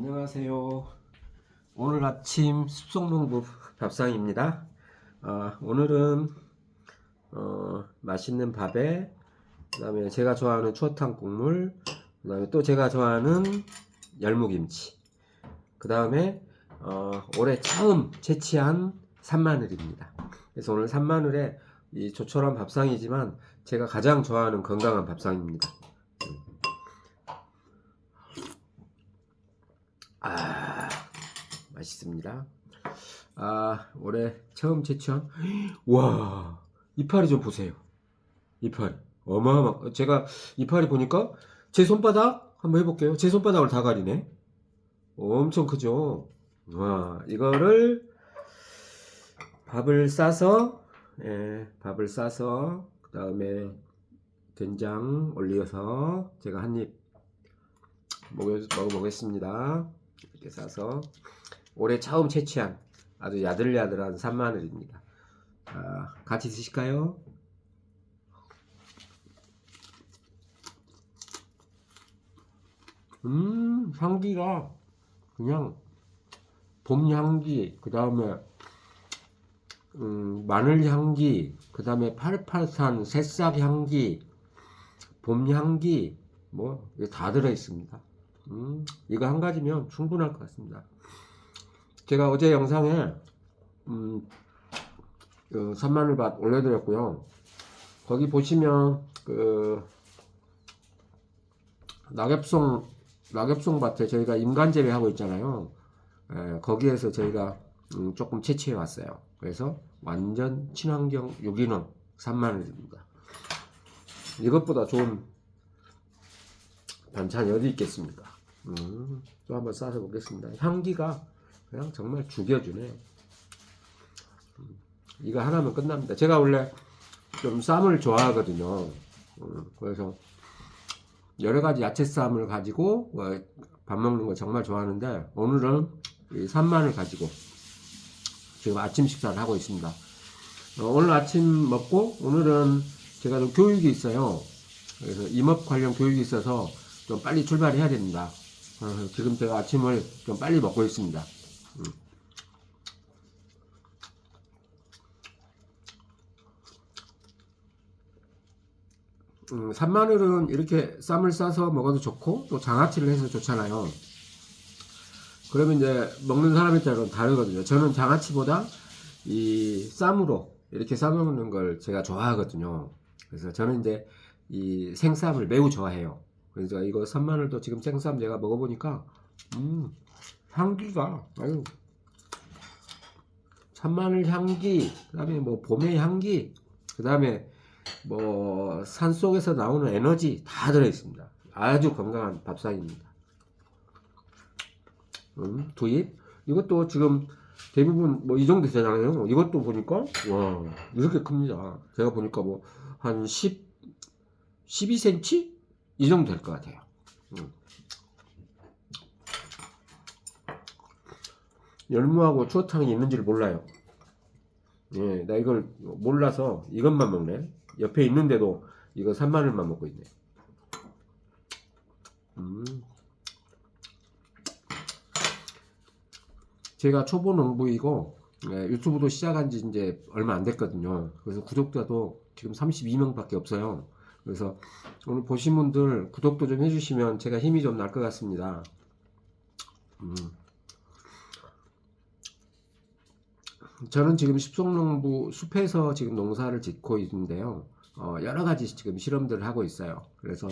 안녕하세요. 오늘 아침 숲속농부 밥상입니다. 아, 오늘은 어, 맛있는 밥에 그다음에 제가 좋아하는 추어탕 국물, 그다음에 또 제가 좋아하는 열무김치, 그다음에 어, 올해 처음 채취한 산마늘입니다. 그래서 오늘 산마늘에 이 조촐한 밥상이지만 제가 가장 좋아하는 건강한 밥상입니다. 아 맛있습니다. 아 올해 처음 채취한 와 이파리 좀 보세요. 이파리 어마어마. 제가 이파리 보니까 제 손바닥 한번 해볼게요. 제 손바닥을 다 가리네. 엄청 크죠. 와 이거를 밥을 싸서 예, 밥을 싸서 그 다음에 된장 올려서 제가 한 입 먹어 먹어보겠습니다. 이렇게 싸서 올해 처음 채취한 아주 야들야들한 산마늘입니다. 자, 같이 드실까요? 음, 향기가 그냥 봄 향기, 그 다음에 음, 마늘 향기, 그 다음에 파릇파릇한 새싹 향기, 봄 향기, 뭐, 다 들어 있습니다. 음, 이거 한 가지면 충분할 것 같습니다. 제가 어제 영상에, 음, 그 산마늘밭 올려드렸고요. 거기 보시면, 그, 낙엽송, 낙엽송 밭에 저희가 임간 재배하고 있잖아요. 에, 거기에서 저희가 음, 조금 채취해 왔어요. 그래서 완전 친환경 유기농 산마늘입니다. 이것보다 좋은 반찬이 어디 있겠습니까? 음, 또 한번 싸서 보겠습니다. 향기가 그냥 정말 죽여주네. 음, 이거 하나면 끝납니다. 제가 원래 좀 쌈을 좋아하거든요. 음, 그래서 여러 가지 야채 쌈을 가지고 어, 밥 먹는 거 정말 좋아하는데 오늘은 이 산마늘 가지고 지금 아침 식사를 하고 있습니다. 어, 오늘 아침 먹고 오늘은 제가 좀 교육이 있어요. 그래서 임업 관련 교육이 있어서 좀 빨리 출발해야 됩니다. 어, 지금 제가 아침을 좀 빨리 먹고 있습니다. 음. 음, 산마늘은 이렇게 쌈을 싸서 먹어도 좋고 또 장아찌를 해서 좋잖아요. 그러면 이제 먹는 사람에 따라 다르거든요. 저는 장아찌보다 이 쌈으로 이렇게 싸먹는 걸 제가 좋아하거든요. 그래서 저는 이제 이 생쌈을 매우 좋아해요. 그래서 이거 산마늘도 지금 생쌈 제가 먹어보니까 음 향기가 아유 산마늘 향기 그다음에 뭐 봄의 향기 그다음에 뭐 산속에서 나오는 에너지 다 들어있습니다. 아주 건강한 밥상입니다. 음, 두입 이것도 지금 대부분 뭐 이 정도 되잖아요. 이것도 보니까 와 이렇게 큽니다. 제가 보니까 뭐 한 10, 12cm 이 정도 될 것 같아요. 음. 열무하고 추어탕이 있는지를 몰라요. 예, 나 이걸 몰라서 이것만 먹네. 옆에 있는데도 이거 산마늘만 먹고 있네. 음. 제가 초보 농부이고 예, 유튜브도 시작한 지 이제 얼마 안 됐거든요. 그래서 구독자도 지금 32명밖에 없어요. 그래서 오늘 보신 분들 구독도 좀 해주시면 제가 힘이 좀 날 것 같습니다. 음. 저는 지금 숲속농부 숲에서 지금 농사를 짓고 있는데요. 어, 여러 가지 지금 실험들을 하고 있어요. 그래서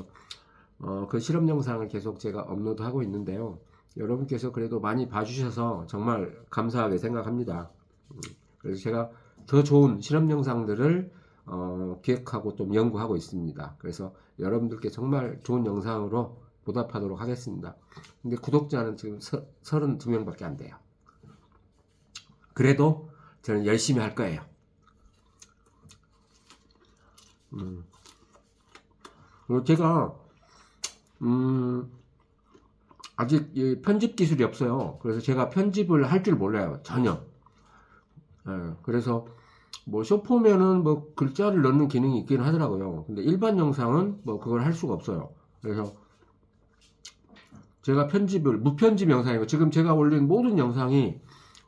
어, 그 실험 영상을 계속 제가 업로드하고 있는데요. 여러분께서 그래도 많이 봐주셔서 정말 감사하게 생각합니다. 음, 그래서 제가 더 좋은 실험 영상들을 어, 기획하고 또 연구하고 있습니다. 그래서 여러분들께 정말 좋은 영상으로 보답하도록 하겠습니다. 근데 구독자는 지금 서, 32명밖에 안 돼요. 그래도 저는 열심히 할 거예요. 음. 그리고 제가 음, 아직 이 편집 기술이 없어요. 그래서 제가 편집을 할 줄 몰라요. 전혀. 예, 그래서 뭐 쇼포면은 뭐 글자를 넣는 기능이 있긴 하더라고요. 근데 일반 영상은 뭐 그걸 할 수가 없어요. 그래서 제가 편집을 무편집 영상이고 지금 제가 올린 모든 영상이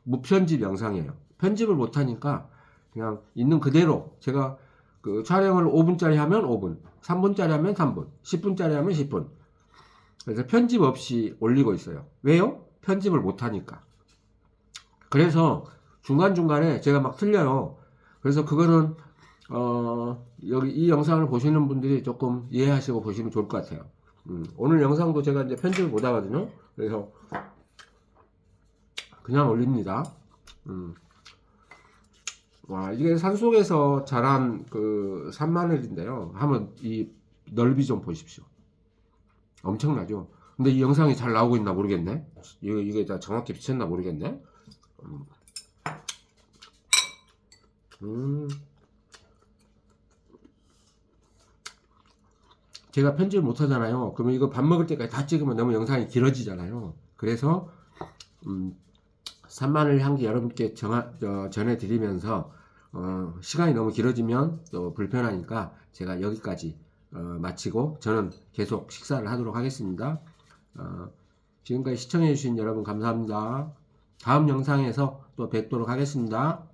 무편집 영상이에요. 편집을 못 하니까 그냥 있는 그대로 제가 그 촬영을 5분짜리 하면 5분, 3분짜리 하면 3분, 10분짜리 하면 10분. 그래서 편집 없이 올리고 있어요. 왜요? 편집을 못 하니까. 그래서 중간중간에 제가 막 틀려요. 그래서 그거는 어, 여기 이 영상을 보시는 분들이 조금 이해하시고 보시면 좋을 것 같아요. 음, 오늘 영상도 제가 이제 편집을 못 하거든요. 그래서 그냥 올립니다. 음. 와, 이게 산속에서 자란 그 산마늘인데요. 한번 이 넓이 좀 보십시오. 엄청나죠? 근데 이 영상이 잘 나오고 있나 모르겠네. 이게, 이게 다 정확히 비쳤나 모르겠네. 음. 음. 제가 편집을 못 하잖아요. 그러면 이거 밥 먹을 때까지 다 찍으면 너무 영상이 길어지잖아요. 그래서 음, 산마늘 향기 여러분께 정하, 저, 전해드리면서 어, 시간이 너무 길어지면 또 불편하니까 제가 여기까지 어, 마치고 저는 계속 식사를 하도록 하겠습니다. 어, 지금까지 시청해주신 여러분 감사합니다. 다음 영상에서 또 뵙도록 하겠습니다.